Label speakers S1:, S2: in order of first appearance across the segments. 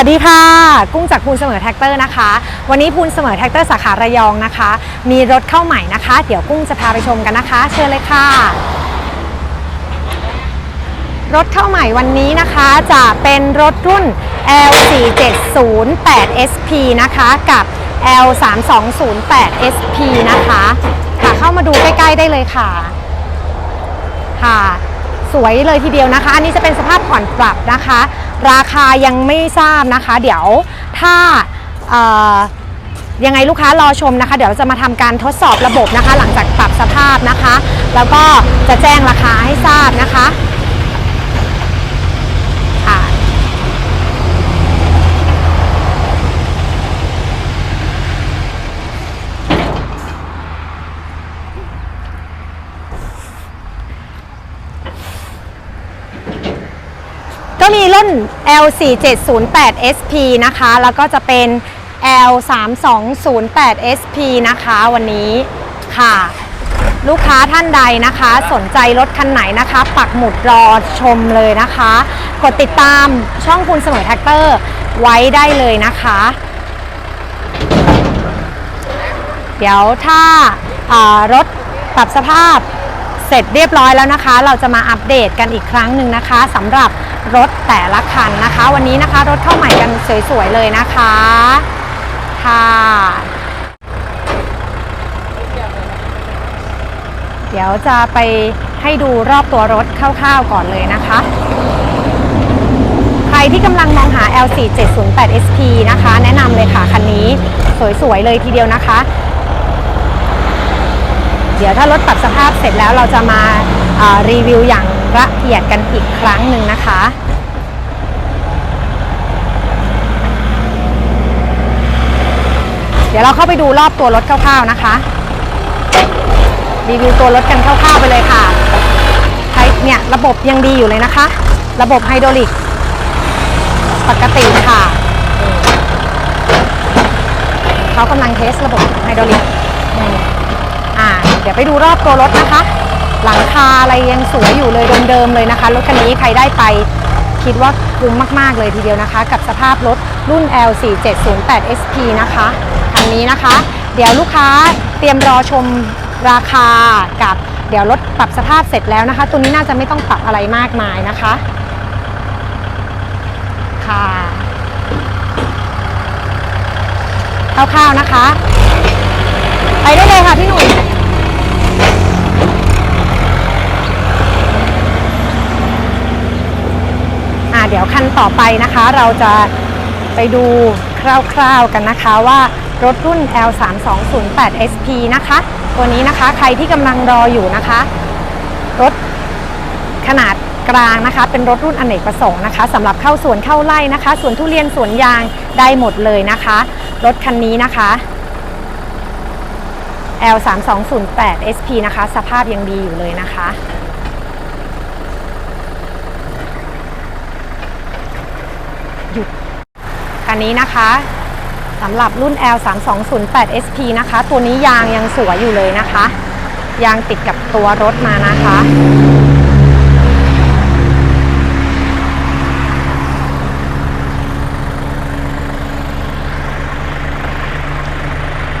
S1: วัสดีค่ะ กุ้งจากพูนเสมอแท็กเตอร์นะคะ วันนี้พูนเสมอแท็กเตอร์สาขาระยองนะคะ มีรถเข้าใหม่นะคะ เดี๋ยวกุ้งจะพาไปชมกันนะคะ เชิญเลยค่ะ รถเข้าใหม่วันนี้นะคะจะเป็นรถรุ่น L4708SP นะคะกับ L3208SP นะคะค่ะเข้ามาดูใกล้ ๆ ได้เลยค่ะค่ะ สวยเลยทีเดียวนะคะ อันนี้จะเป็นสภาพผ่อนปรับนะคะ ราคายังไม่ทราบนะคะ เดี๋ยวถ้ายังไงลูกค้ารอชมนะคะ เดี๋ยวจะมาทำการทดสอบระบบนะคะ หลังจากปรับสภาพนะคะ แล้วก็จะแจ้งราคาให้ทราบนะคะ มีรุ่น L4708SP นะคะ แล้วก็จะเป็น L3208SP นะคะวันนี้ค่ะ ลูกค้าท่านใดนะคะ สนใจรถคันไหนนะคะ ปักหมุดรอชมเลยนะคะ กดติดตามช่องคุณเสมอแท็กเตอร์ไว้ได้เลยนะคะ เดี๋ยวถ้ารถปรับสภาพ เสร็จเรียบร้อยแล้วนะคะ เราจะมาอัปเดตกันอีกครั้งหนึ่งนะคะสำหรับรถแต่ละคันนะคะ วันนี้นะคะรถเข้าใหม่กันสวยๆเลยนะคะค่ะเดี๋ยวจะไปให้ดูรอบตัวรถคร่าวๆก่อนเลยนะคะใครที่กำลังมองหา L4708SP นะคะ แนะนำเลยค่ะ คันนี้สวยๆเลยทีเดียวนะคะ เดี๋ยวถ้ารถปรับสภาพเสร็จแล้วเราจะมารีวิวอย่างละเอียดกันอีกครั้งหนึ่งนะคะเดี๋ยวเราเข้าไปดูรอบตัวรถคร่าวๆนะคะ รีวิวตัวรถกันคร่าวๆไปเลยค่ะใช้เนี่ยระบบยังดีอยู่เลยนะคะ ระบบไฮดรอลิก ปกติค่ะ เขากำลังเทสระบบไฮดรอลิก เดี๋ยวไปดูรอบตัวรถนะคะ หลังคาอะไรยังสวยอยู่เลยเดิมๆเลยนะคะ รถคันนี้ใครได้ไปคิดว่าคุ้มมากๆเลยทีเดียวนะคะ กับสภาพรถรุ่น L4708SP นะคะคันนี้นะคะ เดี๋ยวลูกค้าเตรียมรอชมราคากับเดี๋ยวรถปรับสภาพเสร็จแล้วนะคะ ตัวนี้น่าจะไม่ต้องปรับอะไรมากมายนะคะ ค่ะคร่าวๆนะคะ ไปได้เลยค่ะพี่หนุ่ยอ่า เดี๋ยวคันต่อไปนะคะ เราจะไปดูคร่าวๆกันนะคะว่ารถรุ่น L3208SP นะคะ ตัวนี้นะคะใครที่กำลังรออยู่นะคะ รถขนาดกลางนะคะ เป็นรถรุ่นอเนกประสงค์นะคะสำหรับเข้าสวนเข้าไร่นะคะสวนทุเรียนสวนยางได้หมดเลยนะคะ รถคันนี้นะคะ L3208 SP นะคะ สภาพยังดีอยู่เลยนะคะ หยุดคันนี้นะคะสำหรับรุ่น L3208 SP นะคะ ตัวนี้ยางยังสวยอยู่เลยนะคะ ยางติดกับตัวรถมานะคะ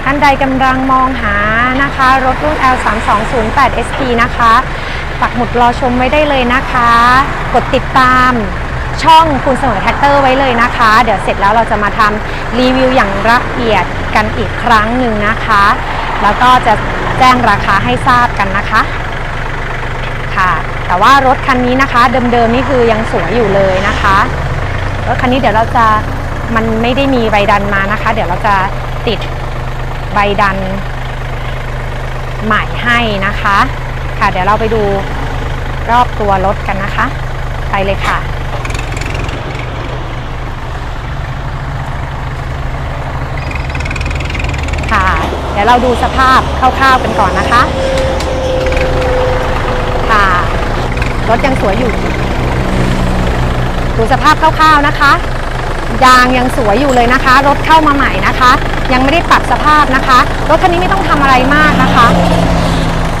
S1: ท่านใดกำลังมองหานะคะ รถรุ่น L3208 SP นะคะปักหมุดรอชมไว้ได้เลยนะคะ กดติดตาม ช่องคุณเสมอแท็กเตอร์ไว้เลยนะคะ เดี๋ยวเสร็จแล้วเราจะมาทำรีวิวอย่างละเอียดกันอีกครั้งหนึ่งนะคะ แล้วก็จะแจ้งราคาให้ทราบกันนะคะค่ะแต่ว่ารถคันนี้นะคะเดิมๆนี่คือยังสวยอยู่เลยนะคะรถคันนี้เดี๋ยวเราจะมันไม่ได้มีใบดันมานะคะ เดี๋ยวเราจะติดใบดันใหม่ให้นะคะ ค่ะเดี๋ยวเราไปดูรอบตัวรถกันนะคะ ไปเลยค่ะค่ะ เดี๋ยวเราดูสภาพคร่าวๆกันก่อนนะคะค่ะรถยังสวยอยู่ ดูสภาพคร่าวๆนะคะ ยางยังสวยอยู่เลยนะคะ รถเข้ามาใหม่นะคะ ยังไม่ได้ปรับสภาพนะคะ รถคันนี้ไม่ต้องทำอะไรมากนะคะ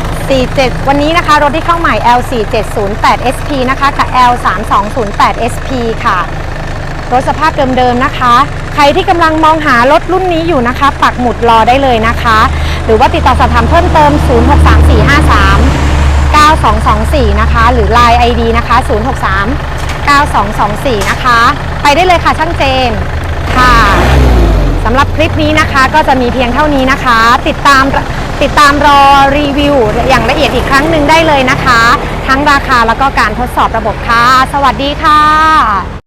S1: 47วันนี้นะคะ รถที่เข้าใหม่ L4708SP นะคะ กับ L3208SP ค่ะ รถสภาพเดิมๆนะคะ ครที่กำลังมองหารถรุ่นนี้อยู่นะคะ ปักหมุดรอได้เลยนะคะ หรือว่าติดต่อสอบถามเพิ่มเติม 063453 9224 นะคะ หรือ Line ID นะคะ 063 9224 นะคะ ไปได้เลยค่ะช่างเจมส์ค่ะสำหรับคลิปนี้นะคะก็จะมีเพียงเท่านี้นะคะ ติดตามติดตามรอรีวิวอย่างละเอียดอีกครั้งหนึ่งได้เลยนะคะ ทั้งราคาแล้วก็การทดสอบระบบค่ะ สวัสดีค่ะ